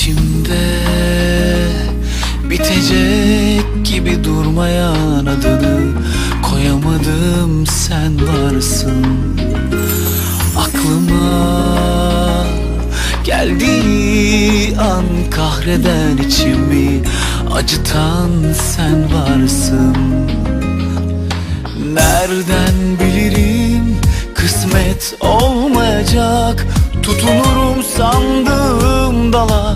içimde Bitecek gibi durmayan adını Koyamadım sen varsın. Aklıma geldiği an kahreden içimi Acıtan sen varsın. Nereden bilirim kısmet olmayacak Tutunurum sandığım dala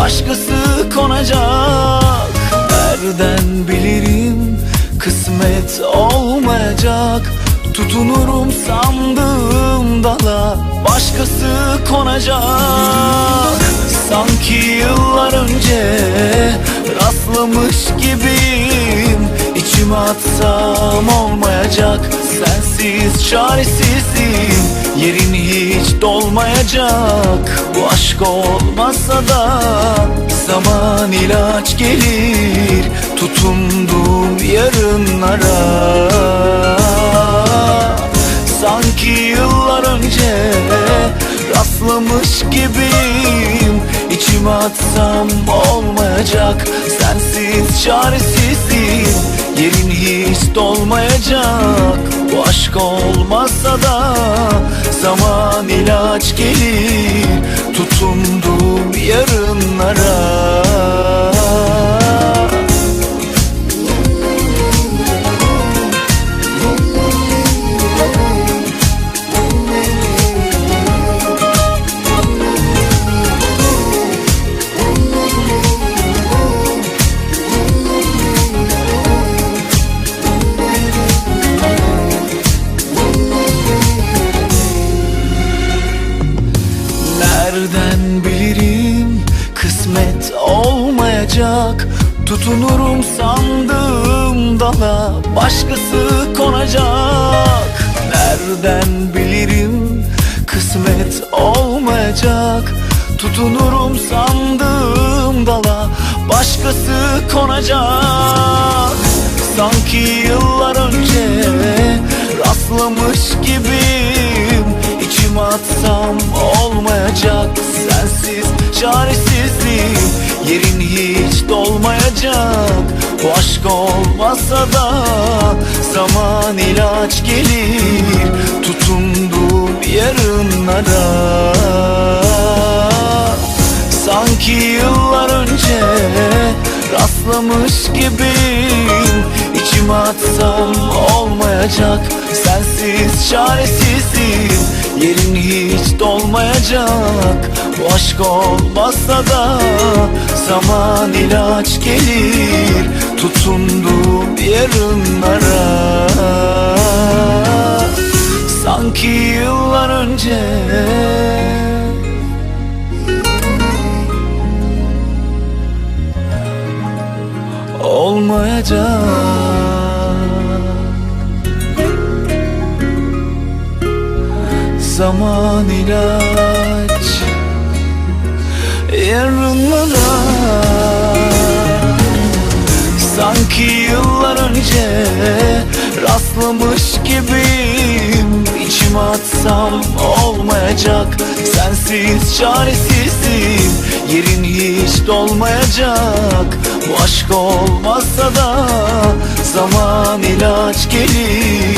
başkası konacak. Nereden bilirim kısmet olmayacak. Tutunurum sandığım dala başkası konacak. Sanki yıllar önce rastlamış gibiyim. İçime atsam olmayacak. Sensiz çaresizim Yerin hiç dolmayacak. Bu aşk olmasa da Zaman ilaç gelir Tutunduğum yarınlara. Sanki yıllar önce Rastlamış gibiyim İçime atsam olmayacak. Sensiz çaresizim Yerin hiç dolmayacak. Bu aşk olmasa da Zaman ilaç gelir. Tutunduğum yarınlara Tutunurum sandığım dala başkası konacak. Nereden bilirim kısmet olmayacak. Tutunurum sandığım dala başkası konacak. Sanki yıllar önce rastlamış İçime atsam olmayacak. Sensiz çaresizliğim Yerin hiç dolmayacak. Bu aşk olmasa da Zaman ilaç gelir. Tutunduğum yarınlara Sanki yıllar önce rastlamış gibiyim. İçime atsam olmayacak. Sensiz çaresizim Yerin hiç dolmayacak. Bu aşk olmazsa da Zaman ilaç gelir. Tutunduğum yarınlara. Sanki yıllar önce. Olmayacak Zaman ilaç. Yarınlara Sanki yıllar önce rastlamış gibiyim. İçime atsam olmayacak Sensiz çaresizim. Yerin hiç dolmayacak Bu aşk olmazsa da Zaman ilaç gelir